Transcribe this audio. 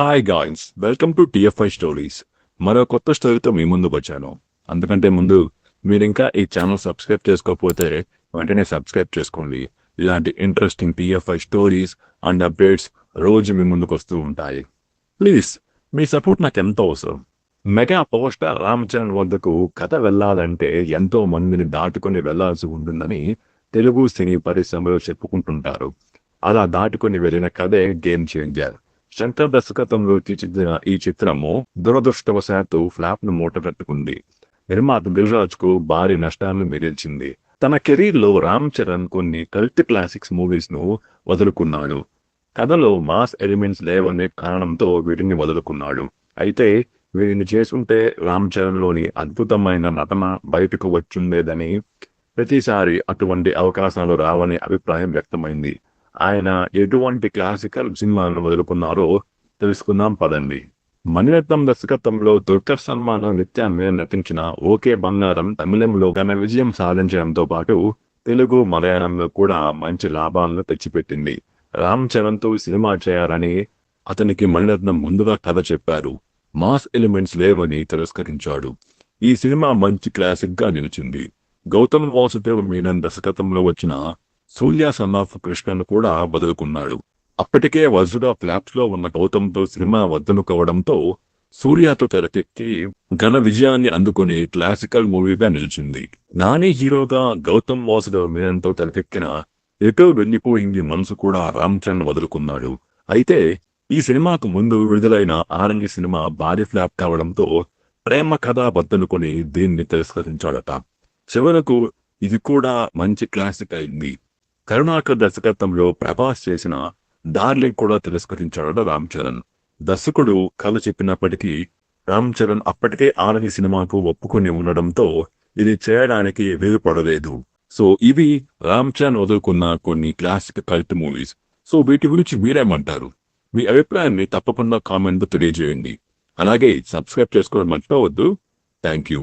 Hi guys welcome to TFI stories మరో కొత్త స్టోరీతో మీ ముందుకు వచ్చాను. అందుకంటే ముందు మీరు ఇంకా ఈ ఛానల్ సబ్స్క్రైబ్ చేసుకోకపోతే వెంటనే సబ్స్క్రైబ్ చేసుకోండి. ఇలాంటి interesting TFI stories and updates రోజు మీ ముందుకు వస్తూ ఉంటాయి. ప్లీజ్ మీ సపోర్ట్ నాకు ఎంతో అవసరం. Mega power star Ram Charan వద్దకు కథ వెళ్ళాలంటే ఎంతో మందిని దాటుకొని వెళ్ళాల్సి ఉంటుందని తెలుగు సినీ పరిశ్రమలో చెప్పుకుంటుంటారు. అలా దాటుకొని వెళ్ళిన కథే గేమ్ చేంజర్ శంకర్ దర్శకత్వంలో తీర్చిదిన ఈ చిత్రము దురదృష్టవశాత్తు ఫ్లాప్ను మూట పెట్టుకుంది నిర్మాత దిల్రాజ్కు భారీ నష్టాలను మిగిల్చింది. తన కెరీర్లో రామ్ చరణ్ కొన్ని కల్ట్ క్లాసిక్స్ మూవీస్ను వదులుకున్నాడు. కథలో మాస్ ఎలిమెంట్స్ లేవనే కారణంతో వీటిని వదులుకున్నాడు. అయితే వీటిని చేసుకుంటే రామ్ చరణ్లోని అద్భుతమైన నటన బయటకు వచ్చిండేదని ప్రతిసారి అటువంటి అవకాశాలు రావని అభిప్రాయం వ్యక్తమైంది. ఆయన ఎటువంటి క్లాసికల్ సినిమాలను వదులుకున్నారో తెలుసుకుందాం పదండి. మణిరత్నం దర్శకత్వంలో దుర్కర్ సల్మాన్ నిత్యాన్ని నటించిన ఓకే బంగారం తమిళంలో ఘన విజయం సాధించడంతో పాటు తెలుగు మలయాళంలో కూడా మంచి లాభాలను తెచ్చిపెట్టింది. రామ్ చరణ్తో సినిమా చేయాలని అతనికి మణిరత్నం ముందుగా కథ చెప్పారు. మాస్ ఎలిమెంట్స్ లేవని తిరస్కరించాడు. ఈ సినిమా మంచి క్లాసిక్గా నిలిచింది. గౌతమ్ వాసుదేవ్ మీనన్ దర్శకత్వంలో వచ్చిన సూర్య సన్ ఆఫ్ కృష్ణను కూడా వదులుకున్నాడు అప్పటికే వజ్ర ఫ్లాప్స్లో ఉన్న గౌతమ్తో సినిమా వద్దనుకోవడంతో సూర్యతో తెరకెక్కి ఘన విజయాన్ని అందుకుని క్లాసికల్ మూవీగా నిలిచింది. నాని హీరోగా గౌతమ్ వాసుదేవ్ మీనన్తో తెరకెక్కిన ఎటో వెళ్ళిపోయింది మనసు కూడా రామ్ చరణ్ వదులుకున్నాడు. అయితే ఈ సినిమాకు ముందు విడుదలైన ఆరంగి సినిమా భారీ ఫ్లాప్ కావడంతో ప్రేమ కథ వద్దనుకుని దీన్ని తిరస్కరించాడట. చివరకు ఇది కూడా మంచి క్లాసిక్ అయింది. కరుణాకర్ దర్శకత్వంలో ప్రభాస్ చేసిన డార్లింగ్ కూడా తిరస్కరించాడట రామ్ చరణ్. దర్శకుడు కథ చెప్పినప్పటికీ రామ్ చరణ్ అప్పటికే ఆనని సినిమాకు ఒప్పుకొని ఉండడంతో ఇది చేయడానికి వేరుపడలేదు. సో ఇవి రామ్ చరణ్ వదులుకున్న కొన్ని క్లాసిక్ కల్ట్ మూవీస్. సో వీటి గురించి మీరేమంటారు? మీ అభిప్రాయాన్ని తప్పకుండా కామెంట్ తెలియజేయండి. అలాగే సబ్స్క్రైబ్ చేసుకోవడం మర్చిపోవద్దు. Thank you.